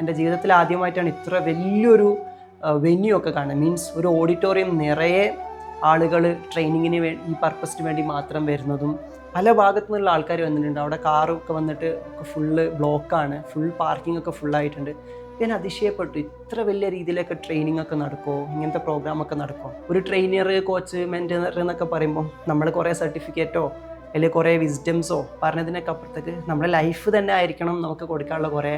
എന്റെ ജീവിതത്തിൽ ആദ്യമായിട്ടാണ് ഇത്ര വലിയൊരു വെന്യൂ ഒക്കെ കാണുന്നത്. മീൻസ് ഒരു ഓഡിറ്റോറിയം നിറയെ ആളുകൾ ട്രെയിനിങ്ങിന് വേ ഈ പർപ്പസിന് വേണ്ടി മാത്രം വരുന്നതും പല ഭാഗത്തു നിന്നുള്ള ആൾക്കാർ വന്നിട്ടുണ്ട്. അവിടെ കാറൊക്കെ വന്നിട്ട് ഒക്കെ ഫുള്ള് ബ്ലോക്കാണ് ഫുൾ പാർക്കിംഗ് ഒക്കെ ഫുള്ളായിട്ടുണ്ട് ഞാൻ അതിശയപ്പെട്ടു ഇത്ര വലിയ രീതിയിലൊക്കെ ട്രെയിനിങ് ഒക്കെ നടക്കുമോ ഇങ്ങനത്തെ പ്രോഗ്രാം ഒക്കെ നടക്കുമോ ഒരു ട്രെയിനർ കോച്ച് മെന്റർ എന്നൊക്കെ പറയുമ്പോൾ നമ്മൾ കുറേ സർട്ടിഫിക്കറ്റോ അല്ലെങ്കിൽ കുറേ വിസ്ഡംസോ പറഞ്ഞതിനൊക്കെ അപ്പുറത്തേക്ക് നമ്മുടെ ലൈഫ് തന്നെ ആയിരിക്കണം നമുക്ക് കൊടുക്കാനുള്ള കുറേ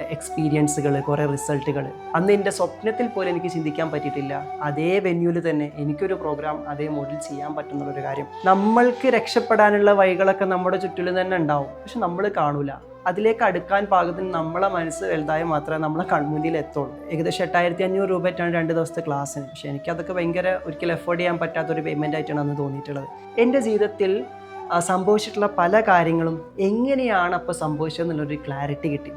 എക്സ്പീരിയൻസുകൾ കുറേ റിസൾട്ടുകൾ അന്ന് എന്റെ സ്വപ്നത്തിൽ പോലും എനിക്ക് ചിന്തിക്കാൻ പറ്റിയിട്ടില്ല. അതേ വെന്യൂവിൽ തന്നെ എനിക്കൊരു പ്രോഗ്രാം അതേ മോഡിൽ ചെയ്യാൻ പറ്റുന്നുള്ളൊരു കാര്യം. നമ്മൾക്ക് രക്ഷപ്പെടാനുള്ള വഴികളൊക്കെ നമ്മുടെ ചുറ്റിലും തന്നെ ഉണ്ടാവും. പക്ഷെ നമ്മൾ കാണൂല. അതിലേക്ക് അടുക്കാൻ പാകത്തിന് നമ്മളെ മനസ്സ് വലുതായ മാത്രമേ നമ്മളെ കൺമുന്നിൽ എത്തുള്ളൂ. ഏകദേശം എട്ടായിരത്തി അഞ്ഞൂറ് രൂപയായിട്ടാണ് രണ്ട് ദിവസത്തെ ക്ലാസ്സിന് പക്ഷേ എനിക്കതൊക്കെ ഭയങ്കര ഒരിക്കലും എഫോർഡ് ചെയ്യാൻ പറ്റാത്തൊരു പേയ്മെന്റ് ആയിട്ടാണ് അന്ന് തോന്നിയിട്ടുള്ളത്. എന്റെ ജീവിതത്തിൽ സംഭവിച്ചിട്ടുള്ള പല കാര്യങ്ങളും എങ്ങനെയാണ് അപ്പോൾ സംഭവിച്ചതെന്നുള്ളൊരു ക്ലാരിറ്റി കിട്ടി.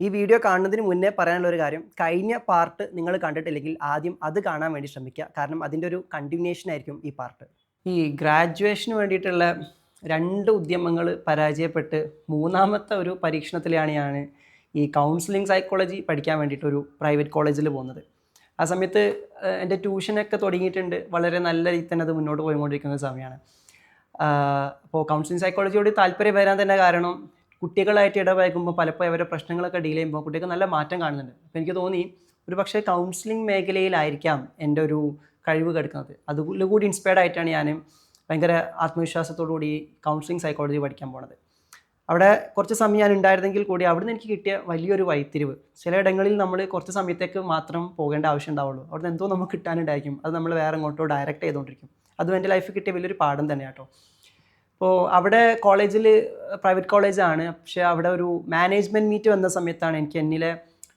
ഈ വീഡിയോ കാണുന്നതിന് മുന്നേ പറയാനുള്ള ഒരു കാര്യം. കഴിഞ്ഞ പാർട്ട് നിങ്ങൾ കണ്ടിട്ടില്ലെങ്കിൽ ആദ്യം അത് കാണാൻ വേണ്ടി ശ്രമിക്കുക. കാരണം അതിന്റെ ഒരു കണ്ടിന്യൂഷൻ ആയിരിക്കും ഈ പാർട്ട് ഈ ഗ്രാജുവേഷന് വേണ്ടിയിട്ടുള്ള രണ്ട് ഉദ്യമങ്ങൾ പരാജയപ്പെട്ട് മൂന്നാമത്തെ ഒരു പരീക്ഷണത്തിലാണ് ഞാൻ ഈ കൗൺസിലിംഗ് സൈക്കോളജി പഠിക്കാൻ വേണ്ടിയിട്ട് ഒരു പ്രൈവറ്റ് കോളേജിൽ പോകുന്നത്. ആ സമയത്ത് എന്റെ ട്യൂഷനൊക്കെ തുടങ്ങിയിട്ടുണ്ട്. വളരെ നല്ല രീതിയിൽ തന്നെ അത് മുന്നോട്ട് പോയിക്കൊണ്ടിരിക്കുന്ന സമയമാണ്. അപ്പോൾ കൗൺസിലിംഗ് സൈക്കോളജിയോട് താല്പര്യം വരാൻ തന്നെ കാരണം കുട്ടികളായിട്ട് ഇടപഴകുമ്പോൾ പലപ്പോഴും അവരുടെ പ്രശ്നങ്ങളൊക്കെ ഡീൽ ചെയ്യുമ്പോൾ കുട്ടികൾക്ക് നല്ല മാറ്റം കാണുന്നുണ്ട്. അപ്പോൾ എനിക്ക് തോന്നി ഒരു പക്ഷേ കൗൺസിലിംഗ് മേഖലയിലായിരിക്കാം എന്റെ ഒരു കഴിവ് കിടക്കുന്നത്. അതുകൂടി കൂടി ഇൻസ്പയർഡ് ആയിട്ടാണ് ഞാൻ ഭയങ്കര ആത്മവിശ്വാസത്തോടു കൂടി കൗൺസിലിംഗ് സൈക്കോളജി പഠിക്കാൻ പോണത്. അവിടെ കുറച്ച് സമയം ഞാൻ ഉണ്ടായിരുന്നെങ്കിൽ കൂടി അവിടുന്ന് എനിക്ക് കിട്ടിയ വലിയൊരു വൈത്തിരിവ് ചിലയിടങ്ങളിൽ നമ്മൾ കുറച്ച് സമയത്തേക്ക് മാത്രം പോകേണ്ട ആവശ്യം ഉണ്ടാവുള്ളൂ. അവിടുന്ന് എന്തോ നമുക്ക് കിട്ടാനുണ്ടായിരിക്കും. അത് നമ്മൾ വേറെ അങ്ങോട്ടോ ഡയറക്റ്റ് ചെയ്തുകൊണ്ടിരിക്കും. അതും എന്റെ ലൈഫിൽ കിട്ടിയ വലിയൊരു പാഠം തന്നെ കേട്ടോ അപ്പോൾ അവിടെ കോളേജിൽ പ്രൈവറ്റ് കോളേജാണ്. പക്ഷേ അവിടെ ഒരു മാനേജ്മെന്റ് മീറ്റ് വന്ന സമയത്താണ് എനിക്ക് എന്നിലെ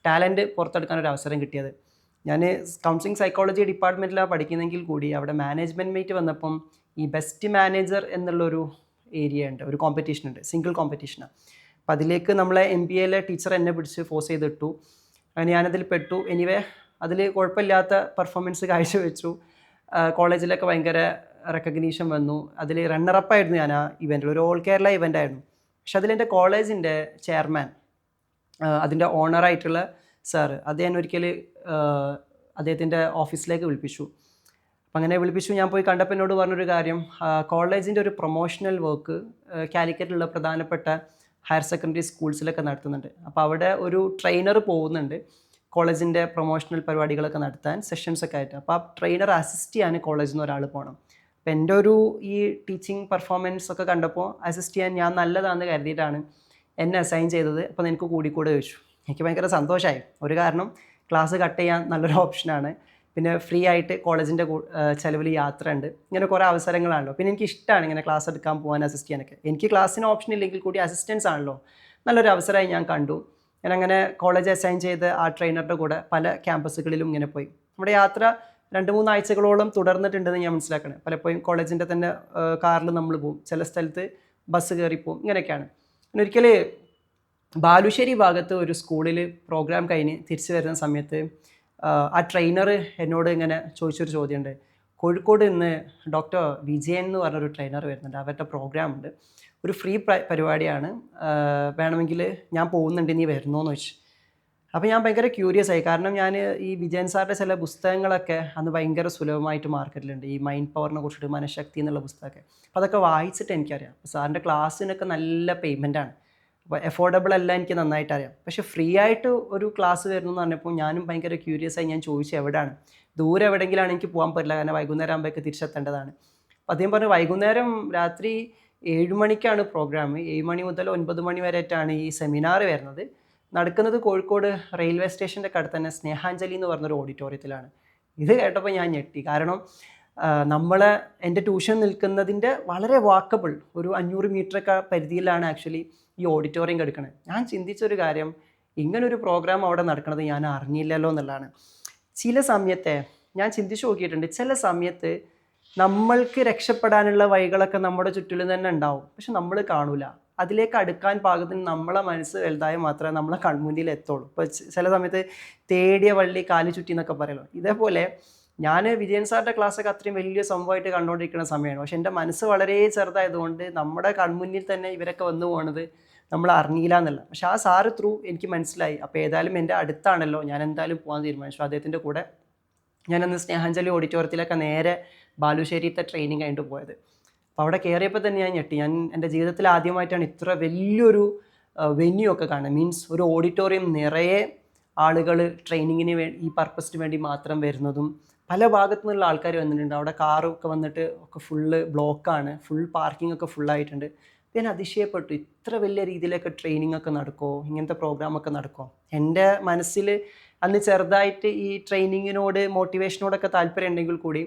ടാലന്റ് പുറത്തെടുക്കാൻ ഒരു അവസരം കിട്ടിയത്. ഞാൻ കൗൺസിലിംഗ് സൈക്കോളജി ഡിപ്പാർട്ട്മെന്റിലാണ് പഠിക്കുന്നെങ്കിൽ കൂടി അവിടെ മാനേജ്മെന്റ് മീറ്റ് വന്നപ്പം ഈ ബെസ്റ്റ് മാനേജർ എന്നുള്ളൊരു ഏരിയ ഉണ്ട്. ഒരു കോമ്പറ്റീഷൻ ഉണ്ട്. സിംഗിൾ കോമ്പറ്റീഷനാണ് അപ്പം അതിലേക്ക് നമ്മളെ എം ബി എയിലെ ടീച്ചർ എന്നെ പിടിച്ച് ഫോഴ്സ് ചെയ്തിട്ടു. അങ്ങനെ ഞാനതിൽ പെട്ടു. എനിവേ അതിൽ കുഴപ്പമില്ലാത്ത പെർഫോമൻസ് കാഴ്ചവെച്ചു. കോളേജിലൊക്കെ ഭയങ്കര റെക്കഗ്നീഷൻ വന്നു. അതിൽ റണ്ണറപ്പായിരുന്നു ഞാൻ ആ ഇവന്റിൽ ഒരു ഓൾ കേരള ഇവന്റ് ആയിരുന്നു. പക്ഷെ അതിലെന്റെ കോളേജിന്റെ ചെയർമാൻ അതിന്റെ ഓണറായിട്ടുള്ള സാറ് അദ്ദേഹം ഒരിക്കൽ അദ്ദേഹത്തിന്റെ ഓഫീസിലേക്ക് വിളിപ്പിച്ചു. അപ്പം അങ്ങനെ വിളിപ്പിച്ചു. ഞാൻ പോയി കണ്ടപ്പോൾ എന്നോട് പറഞ്ഞൊരു കാര്യം. കോളേജിന്റെ ഒരു പ്രൊമോഷണൽ വർക്ക് കാലിക്കറ്റിലുള്ള പ്രധാനപ്പെട്ട ഹയർ സെക്കൻഡറി സ്കൂൾസിലൊക്കെ നടത്തുന്നുണ്ട്. അപ്പോൾ അവിടെ ഒരു ട്രെയിനർ പോകുന്നുണ്ട്. കോളേജിന്റെ പ്രൊമോഷണൽ പരിപാടികളൊക്കെ നടത്താൻ സെഷൻസ് ഒക്കെ ആയിട്ട്. അപ്പോൾ ആ ട്രെയിനർ അസിസ്റ്റ് ചെയ്യാൻ കോളേജിൽ നിന്ന് ഒരാൾ പോകണം അപ്പോൾ എന്റെ ഒരു ഈ ടീച്ചിങ് പെർഫോമൻസ് ഒക്കെ കണ്ടപ്പോൾ അസിസ്റ്റ് ചെയ്യാൻ ഞാൻ നല്ലതാണെന്ന് കരുതിയിട്ടാണ് എന്നെ അസൈൻ ചെയ്തത്. അപ്പോൾ കൂടി കൂടിക്കൂടെ ചോദിച്ചു. എനിക്ക് ഭയങ്കര സന്തോഷമായി ഒരു കാരണം ക്ലാസ് കട്ട് ചെയ്യാൻ നല്ലൊരു ഓപ്ഷനാണ് പിന്നെ ഫ്രീ ആയിട്ട് കോളേജിന്റെ ചിലവിൽ യാത്ര ഉണ്ട് ഇങ്ങനെ കുറേ അവസരങ്ങളാണല്ലോ. പിന്നെ എനിക്ക് ഇഷ്ടമാണ് ഇങ്ങനെ ക്ലാസ് എടുക്കാൻ പോകാൻ അസിസ്റ്റ് ചെയ്യാനൊക്കെ. എനിക്ക് ക്ലാസ്സിന് ഓപ്ഷൻ ഇല്ലെങ്കിൽ കൂടി അസിസ്റ്റൻസ് ആണല്ലോ. നല്ലൊരു അവസരമായി ഞാൻ കണ്ടു. ഞാൻ അങ്ങനെ കോളേജ് അസൈൻ ചെയ്ത് ആ ട്രെയിനറുടെ കൂടെ പല ക്യാമ്പസുകളിലും ഇങ്ങനെ പോയി. നമ്മുടെ യാത്ര രണ്ട് മൂന്ന് ആഴ്ചകളോളം തുടർന്നിട്ടുണ്ടെന്ന് ഞാൻ മനസ്സിലാക്കണേ. പലപ്പോഴും കോളേജിന്റെ തന്നെ കാറിൽ നമ്മൾ പോകും ചില സ്ഥലത്ത് ബസ് കയറി പോകും ഇങ്ങനെയൊക്കെയാണ്. പിന്നെ ഒരിക്കൽ ബാലുശ്ശേരി ഭാഗത്ത് ഒരു സ്കൂളിൽ പ്രോഗ്രാം കഴിഞ്ഞ് തിരിച്ചു വരുന്ന സമയത്ത് ആ, ട്രെയിനർ എന്നോട് ഇങ്ങനെ ചോദിച്ചൊരു ചോദ്യമുണ്ട്. കോഴിക്കോട് ഇന്ന് ഡോക്ടർ വിജയൻ എന്ന് പറഞ്ഞൊരു ട്രെയിനർ വരുന്നുണ്ട്. അവരുടെ പ്രോഗ്രാം ഉണ്ട്. ഒരു ഫ്രീ പരിപാടിയാണ്. വേണമെങ്കിൽ ഞാൻ പോകുന്നുണ്ട് നീ വരുന്നോ എന്ന് ചോദിച്ചു അപ്പോൾ ഞാൻ ഭയങ്കര ക്യൂരിയസ് ആയി. കാരണം ഞാൻ ഈ വിജയൻ സാറിന്റെ ചില പുസ്തകങ്ങളൊക്കെ അന്ന് ഭയങ്കര സുലഭമായിട്ട് മാർക്കറ്റിലുണ്ട്. ഈ മൈൻഡ് പവറിനെ കുറിച്ചിട്ട് മനഃശക്തി എന്നുള്ള പുസ്തകമൊക്കെ. അപ്പോൾ അതൊക്കെ വായിച്ചിട്ട് എനിക്കറിയാം. അപ്പോൾ സാറിന്റെ ക്ലാസ്സിനൊക്കെ നല്ല പേയ്മെന്റ് ആണ്. അപ്പോൾ എഫോർഡബിൾ അല്ല എനിക്ക് നന്നായിട്ട് അറിയാം പക്ഷേ ഫ്രീ ആയിട്ട് ഒരു ക്ലാസ് വരുന്നു എന്ന് പറഞ്ഞപ്പോൾ ഞാനും ഭയങ്കര ക്യൂരിയസ് ആയി ഞാൻ ചോദിച്ചു എവിടെയാണ് ദൂരെ എവിടെയെങ്കിലാണ് എനിക്ക് പോകാൻ പറ്റില്ല. കാരണം വൈകുന്നേരം ആകുമ്പോഴേക്ക് തിരിച്ചെത്തേണ്ടതാണ്. അപ്പോൾ അദ്ദേഹം പറഞ്ഞു വൈകുന്നേരം രാത്രി ഏഴ് മണിക്കാണ് പ്രോഗ്രാം ഏഴ് മണി മുതൽ ഒൻപത് മണി വരെയായിട്ടാണ് ഈ സെമിനാർ വരുന്നത്. നടക്കുന്നത് കോഴിക്കോട് റെയിൽവേ സ്റ്റേഷന്റെ അടുത്ത് തന്നെ സ്നേഹാഞ്ജലി എന്ന് പറഞ്ഞൊരു ഓഡിറ്റോറിയത്തിലാണ് ഇത് കേട്ടപ്പോൾ ഞാൻ ഞെട്ടി. കാരണം നമ്മൾ എന്റെ ട്യൂഷൻ നിൽക്കുന്നതിന്റെ വളരെ വാക്കബിൾ ഒരു അഞ്ഞൂറ് മീറ്ററൊക്കെ പരിധിയിലാണ് ആക്ച്വലി ഈ ഓഡിറ്റോറിയം കിടക്കുന്നത് ഞാൻ ചിന്തിച്ചൊരു കാര്യം ഇങ്ങനൊരു പ്രോഗ്രാം അവിടെ നടക്കുന്നത് ഞാൻ അറിഞ്ഞില്ലല്ലോ എന്നുള്ളതാണ്. ചില സമയത്തെ ഞാൻ ചിന്തിച്ചു നോക്കിയിട്ടുണ്ട് ചില സമയത്ത് നമ്മൾക്ക് രക്ഷപ്പെടാനുള്ള വഴികളൊക്കെ നമ്മുടെ ചുറ്റിലും തന്നെ ഉണ്ടാവും. പക്ഷെ നമ്മൾ കാണൂല. അതിലേക്ക് അടുക്കാൻ പാകത്തിന് നമ്മളെ മനസ്സ് വലുതായ മാത്രമേ നമ്മളെ കൺമുന്നിൽ എത്തുള്ളൂ. ഇപ്പോൾ ചില സമയത്ത് തേടിയ വള്ളി കാലി ചുറ്റി എന്നൊക്കെ പറയുള്ളൂ ഇതേപോലെ ഞാൻ വിജയൻ സാറിന്റെ ക്ലാസ്സൊക്കെ അത്രയും വലിയ സംഭവമായിട്ട് കണ്ടുകൊണ്ടിരിക്കുന്ന സമയമാണ്. പക്ഷെ എന്റെ മനസ്സ് വളരെ ചെറുതായതുകൊണ്ട് നമ്മുടെ കൺമുന്നിൽ തന്നെ ഇവരൊക്കെ വന്നു പോകുന്നത് നമ്മൾ അറിഞ്ഞില്ല എന്നല്ല. പക്ഷെ ആ സാറ് ത്രൂ എനിക്ക് മനസ്സിലായി. അപ്പോൾ ഏതായാലും എന്റെ അടുത്താണല്ലോ. ഞാൻ എന്തായാലും പോകാൻ തീരുമാനിച്ചു. അദ്ദേഹത്തിന്റെ കൂടെ ഞാനന്ന് സ്നേഹാഞ്ജലി ഓഡിറ്റോറിയത്തിലൊക്കെ നേരെ ബാലുശ്ശേരിത്തെ ട്രെയിനിങ് കഴിഞ്ഞിട്ട് പോയത്. അപ്പോൾ അവിടെ കയറിയപ്പോൾ തന്നെ ഞാൻ ഞെട്ടി. ഞാൻ എന്റെ ജീവിതത്തിൽ ആദ്യമായിട്ടാണ് ഇത്ര വലിയൊരു വെന്യൂ ഒക്കെ കാണുന്നത്. മീൻസ് ഒരു ഓഡിറ്റോറിയം നിറയെ ആളുകൾ ട്രെയിനിങ്ങിന് വേണ്ടി ഈ പർപ്പസിന് വേണ്ടി മാത്രം വരുന്നതും പല ഭാഗത്തു നിന്നുള്ള ആൾക്കാർ വന്നിട്ടുണ്ട്. അവിടെ കാറൊക്കെ വന്നിട്ട് ഒക്കെ ഫുള്ള് ബ്ലോക്കാണ് ഫുൾ പാർക്കിംഗ് ഒക്കെ ഫുള്ളായിട്ടുണ്ട് ഞാൻ അതിശയപ്പെട്ടു. ഇത്ര വലിയ രീതിയിലൊക്കെ ട്രെയിനിങ് ഒക്കെ നടക്കുമോ ഇങ്ങനത്തെ പ്രോഗ്രാം ഒക്കെ നടക്കുമോ എന്റെ മനസ്സിൽ അന്ന് ചെറുതായിട്ട് ഈ ട്രെയിനിങ്ങിനോട് മോട്ടിവേഷനോടൊക്കെ താല്പര്യം ഉണ്ടെങ്കിൽ കൂടി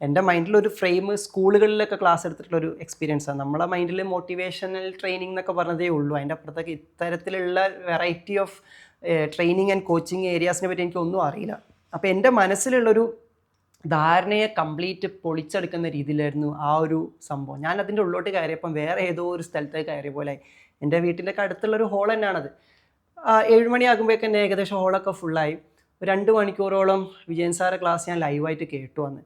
എന്റെ മൈൻഡിൽ ഒരു ഫ്രെയിം സ്കൂളുകളിലൊക്കെ ക്ലാസ് എടുത്തിട്ടുള്ള ഒരു എക്സ്പീരിയൻസാണ് നമ്മളെ മൈൻഡിൽ മോട്ടിവേഷണൽ ട്രെയിനിങ് എന്നൊക്കെ പറഞ്ഞതേ ഉള്ളൂ. അതിന്റെ അപ്പുറത്തേക്ക് ഇത്തരത്തിലുള്ള variety of training and coaching ഏരിയാസിനെ പറ്റി എനിക്കൊന്നും അറിയില്ല. അപ്പോൾ എന്റെ മനസ്സിലുള്ളൊരു ധാരണയെ കംപ്ലീറ്റ് പൊളിച്ചെടുക്കുന്ന രീതിയിലായിരുന്നു ആ ഒരു സംഭവം. ഞാൻ അതിന്റെ ഉള്ളോട്ട് കയറിയപ്പം വേറെ ഏതോ ഒരു സ്ഥലത്തേക്ക് കയറിയ പോലെ എന്റെ വീട്ടിന്റെ ഒക്കെ അടുത്തുള്ള ഒരു ഹോൾ തന്നെയാണത് ഏഴുമണിയാകുമ്പോഴേക്കും ഏകദേശം ഹോളൊക്കെ ഫുള്ളായി രണ്ട് മണിക്കൂറോളം വിജയൻ സാറെ ക്ലാസ് ഞാൻ ലൈവായിട്ട് കേട്ടു വന്ന്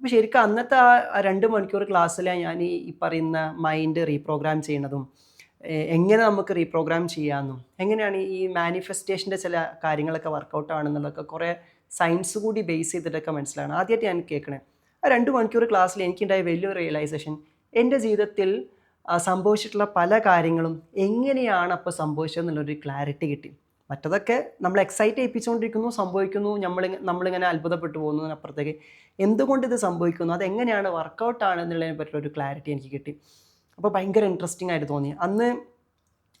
അപ്പോൾ ശരിക്കും അന്നത്തെ ആ രണ്ട് മണിക്കൂർ ക്ലാസ്സിലാണ് ഞാൻ ഈ ഈ പറയുന്ന മൈൻഡ് റീപ്രോഗ്രാം ചെയ്യണതും. എങ്ങനെ നമുക്ക് റീപ്രോഗ്രാം ചെയ്യാമെന്നും എങ്ങനെയാണ് ഈ മാനിഫെസ്റ്റേഷന്റെ ചില കാര്യങ്ങളൊക്കെ വർക്കൗട്ട് ആണെന്നുള്ളതൊക്കെ കുറേ സയൻസ് കൂടി ബേസ് ചെയ്തിട്ടൊക്കെ മനസ്സിലാണ്. ആദ്യമായിട്ട് ഞാൻ കേൾക്കണേ ആ രണ്ട് മണിക്കൂർ ക്ലാസ്സിൽ എനിക്കുണ്ടായ വലിയൊരു റിയലൈസേഷൻ എന്റെ ജീവിതത്തിൽ സംഭവിച്ചിട്ടുള്ള പല കാര്യങ്ങളും എങ്ങനെയാണ് അപ്പോൾ സംഭവിച്ചതെന്നുള്ളൊരു ക്ലാരിറ്റി കിട്ടി. മറ്റതൊക്കെ നമ്മൾ എക്സൈറ്റ് ചെയ്യിപ്പിച്ചുകൊണ്ടിരിക്കുന്നു സംഭവിക്കുന്നു നമ്മൾ നമ്മളിങ്ങനെ അത്ഭുതപ്പെട്ടു പോകുന്നതിന് അപ്പുറത്തേക്ക് എന്തുകൊണ്ട് ഇത് സംഭവിക്കുന്നു? അതെങ്ങനെയാണ് വർക്കൗട്ട് ആണ് എന്നുള്ളതിനെ പറ്റിയുള്ള ഒരു ക്ലാരിറ്റി എനിക്ക് കിട്ടി. അപ്പോൾ ഭയങ്കര ഇൻട്രസ്റ്റിംഗ് ആയിട്ട് തോന്നി. അന്ന്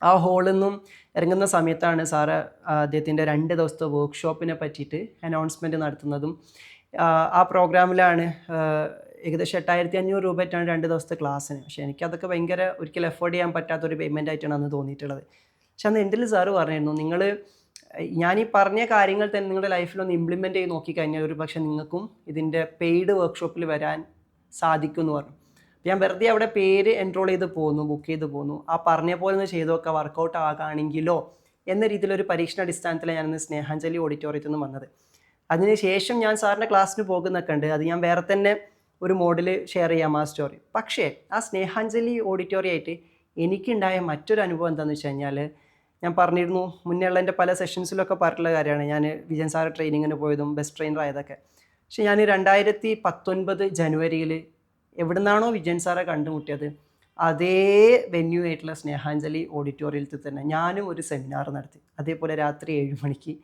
ആ ഹോളിൽ നിന്നും ഇറങ്ങുന്ന സമയത്താണ് സാറ് അദ്ദേഹത്തിന്റെ രണ്ട് ദിവസത്തെ വർക്ക്ഷോപ്പിനെ പറ്റിയിട്ട് അനൗൺസ്മെന്റ് നടത്തുന്നതും ആ, പ്രോഗ്രാമിലാണ് ഏകദേശം എട്ടായിരത്തി അഞ്ഞൂറ് രൂപ ആയിട്ടാണ് രണ്ട് ദിവസത്തെ ക്ലാസ്സിന് പക്ഷേ എനിക്കതൊക്കെ ഭയങ്കര ഒരിക്കലും എഫോർഡ് ചെയ്യാൻ പറ്റാത്തൊരു പേയ്മെന്റ് ആയിട്ടാണ് അന്ന് തോന്നിയിട്ടുള്ളത്. പക്ഷെ അന്ന് എന്റെ സാറ് പറഞ്ഞിരുന്നു? നിങ്ങൾ ഞാൻ ഈ പറഞ്ഞ കാര്യങ്ങൾ തന്നെ നിങ്ങളുടെ ലൈഫിൽ ഒന്ന് ഇംപ്ലിമെന്റ് ചെയ്ത് നോക്കിക്കഴിഞ്ഞാൽ ഒരു പക്ഷേ നിങ്ങൾക്കും ഇതിന്റെ പെയ്ഡ് വർക്ക്ഷോപ്പിൽ വരാൻ സാധിക്കും എന്ന് പറഞ്ഞു ഞാൻ വെറുതെ അവിടെ പേര് എൻറോൾ ചെയ്ത് പോന്നു ബുക്ക് ചെയ്ത് പോന്നു. ആ പറഞ്ഞ പോലെ ഒന്ന് ചെയ്ത് നോക്കുക വർക്കൗട്ട് ആകാണെങ്കിലോ എന്ന രീതിയിലൊരു പരീക്ഷണാടിസ്ഥാനത്തിലാണ് ഞാനിന്ന് സ്നേഹാഞ്ജലി ഓഡിറ്റോറിയത്തിൽ നിന്ന് വന്നത്. അതിനുശേഷം ഞാൻ സാറിന്റെ ക്ലാസ്സിന് പോകുന്നൊക്കെ ഉണ്ട്. അത് ഞാൻ വേറെ തന്നെ ഒരു മോഡിൽ ഷെയർ ചെയ്യാം ആ സ്റ്റോറി പക്ഷേ ആ സ്നേഹാഞ്ജലി ഓഡിറ്റോറിയായിട്ട് എനിക്കുണ്ടായ മറ്റൊരു അനുഭവം എന്താണെന്ന് വെച്ച് കഴിഞ്ഞാൽ ഞാൻ പറഞ്ഞിരുന്നു മുന്നേ ഉള്ള എന്റെ പല സെഷൻസിലൊക്കെ പറഞ്ഞിട്ടുള്ള കാര്യമാണ്. ഞാൻ വിജയൻ സാറ് ട്രെയിനിങ്ങിന് പോയതും ബെസ്റ്റ് ട്രെയിനർ ആയതൊക്കെ. പക്ഷെ ഞാൻ രണ്ടായിരത്തി പത്തൊൻപത് ജനുവരിയിൽ എവിടുന്നാണോ വിജയൻ സാറെ കണ്ടുമുട്ടിയത് അതേ വെന്യൂ ആയിട്ടുള്ള സ്നേഹാഞ്ജലി ഓഡിറ്റോറിയത്തിൽ തന്നെ ഞാനും ഒരു സെമിനാർ നടത്തി. അതേപോലെ രാത്രി ഏഴ് മണിക്ക്.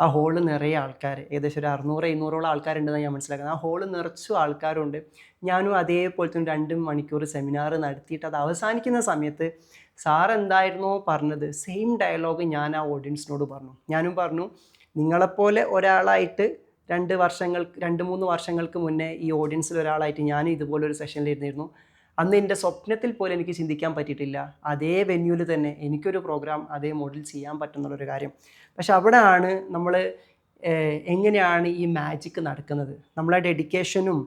ആ ഹോൾ നിറയെ ആൾക്കാർ ഏകദേശം ഒരു അറുന്നൂറ് എഴുന്നൂറോളം ആൾക്കാരുണ്ടെന്ന് ഞാൻ മനസ്സിലാക്കുന്നത്. ആ ഹോൾ നിറച്ചു ആൾക്കാരുണ്ട്. ഞാനും അതേപോലെ തന്നെ രണ്ട് മണിക്കൂർ സെമിനാർ നടത്തിയിട്ട് അത് അവസാനിക്കുന്ന സമയത്ത് സാർ എന്തായിരുന്നോ പറഞ്ഞത് സെയിം ഡയലോഗ് ഞാൻ ആ ഓഡിയൻസിനോട് പറഞ്ഞു. ഞാനും പറഞ്ഞു നിങ്ങളെപ്പോലെ ഒരാളായിട്ട് രണ്ട് വർഷങ്ങൾ രണ്ട് മൂന്ന് വർഷങ്ങൾക്ക് മുന്നേ ഈ ഓഡിയൻസിൽ ഒരാളായിട്ട് ഞാനും ഇതുപോലൊരു സെഷനിൽ ഇരുന്നിരുന്നു. അന്ന് എന്റെ സ്വപ്നത്തിൽ പോലും എനിക്ക് ചിന്തിക്കാൻ പറ്റിയിട്ടില്ല. അതേ വെന്യൂവിൽ തന്നെ എനിക്കൊരു പ്രോഗ്രാം അതേ മോഡിൽ ചെയ്യാൻ പറ്റുന്നുള്ളൊരു കാര്യം. പക്ഷെ അവിടെയാണ് നമ്മൾ എങ്ങനെയാണ് ഈ മാജിക്ക് നടക്കുന്നത്? നമ്മളെ ഡെഡിക്കേഷനും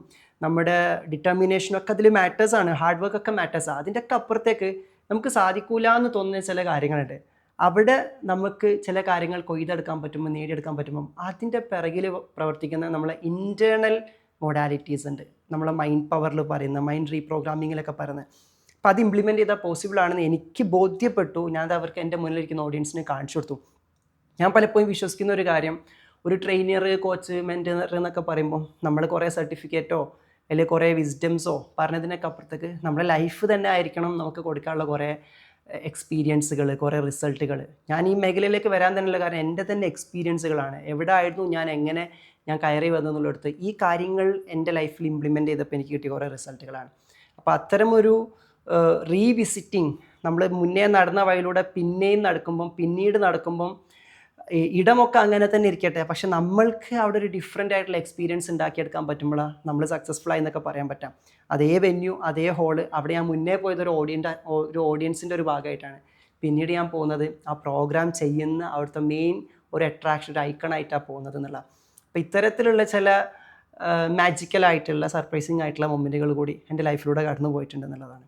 നമ്മുടെ ഡിറ്റർമിനേഷനും ഒക്കെ അതിൽ മാറ്റേഴ്സാണ് ഹാർഡ് വർക്ക് ഒക്കെ മാറ്റേഴ്സാണ് അതിന്റെ ഒക്കെ അപ്പുറത്തേക്ക് നമുക്ക് സാധിക്കൂല എന്ന് തോന്നുന്ന ചില കാര്യങ്ങളുണ്ട്. അവിടെ നമുക്ക് ചില കാര്യങ്ങൾ കൊയ്തെടുക്കാൻ പറ്റുമ്പോൾ നേടിയെടുക്കാൻ പറ്റുമ്പോൾ അതിന്റെ പിറകിൽ പ്രവർത്തിക്കുന്ന നമ്മളെ ഇന്റേർണൽ മൊഡാലിറ്റീസ് ഉണ്ട്. നമ്മളെ മൈൻഡ് പവറിൽ പറയുന്ന മൈൻഡ് റീപ്രോഗ്രാമിങ്ങിലൊക്കെ പറയുന്നത് അപ്പം അത് ഇംപ്ലിമെന്റ് ചെയ്താൽ പോസിബിൾ ആണെന്ന് എനിക്ക് ബോധ്യപ്പെട്ടു. ഞാനത് അവർക്ക് എന്റെ മുന്നിലിരിക്കുന്ന ഓഡിയൻസിന് കാണിച്ചു കൊടുത്തു. ഞാൻ പലപ്പോഴും വിശ്വസിക്കുന്ന ഒരു കാര്യം ഒരു ട്രെയിനർ കോച്ച് മെന്റർ എന്നൊക്കെ പറയുമ്പോൾ നമ്മൾ കുറേ സർട്ടിഫിക്കറ്റോ അല്ലെങ്കിൽ കുറേ വിസ്ഡംസോ പറഞ്ഞതിനൊക്കെ അപ്പുറത്തേക്ക് നമ്മുടെ ലൈഫ് തന്നെ ആയിരിക്കണം നമുക്ക് കൊടുക്കാനുള്ള കുറേ എക്സ്പീരിയൻസുകൾ കുറേ റിസൾട്ടുകൾ ഞാൻ ഈ മേഖലയിലേക്ക് വരാൻ തന്നെയുള്ള കാരണം എന്റെ തന്നെ എക്സ്പീരിയൻസുകളാണ് എവിടെ ആയിരുന്നു ഞാൻ എങ്ങനെ ഞാൻ കയറി വന്നെന്നുള്ളിടത്ത് ഈ കാര്യങ്ങൾ എന്റെ ലൈഫിൽ ഇംപ്ലിമെന്റ് ചെയ്തപ്പോൾ എനിക്ക് കിട്ടിയ കുറേ റിസൾട്ടുകളാണ് അപ്പോൾ അത്തരമൊരു റീവിസിറ്റിംഗ് നമ്മൾ മുന്നേ നടന്ന വഴിയിലൂടെ പിന്നെയും നടക്കുമ്പം പിന്നീട് നടക്കുമ്പം ഇടമൊക്കെ അങ്ങനെ തന്നെ ഇരിക്കട്ടെ. പക്ഷെ നമ്മൾക്ക് അവിടെ ഒരു ഡിഫറെന്റ് ആയിട്ടുള്ള എക്സ്പീരിയൻസ് ഉണ്ടാക്കിയെടുക്കാൻ പറ്റുമ്പോഴാണ് നമ്മൾ സക്സസ്ഫുൾ ആയി എന്നൊക്കെ പറയാൻ പറ്റാം. അതേ വെന്യൂ അതേ ഹോൾ അവിടെ ഞാൻ മുന്നേ പോയത് ഒരു ഓഡിയന്റെ ഒരു ഓഡിയൻസിന്റെ ഒരു ഭാഗമായിട്ടാണ്. പിന്നീട് ഞാൻ പോകുന്നത് ആ പ്രോഗ്രാം ചെയ്യുന്ന അവിടുത്തെ മെയിൻ ഒരു അട്രാക്ഷൻ ഒരു ഐക്കണായിട്ടാണ് പോകുന്നത് എന്നുള്ള അപ്പോൾ ഇത്തരത്തിലുള്ള ചില മാജിക്കലായിട്ടുള്ള സർപ്രൈസിങ് ആയിട്ടുള്ള മൊമെന്റുകൾ കൂടി എന്റെ ലൈഫിലൂടെ കടന്നു പോയിട്ടുണ്ട് എന്നുള്ളതാണ്.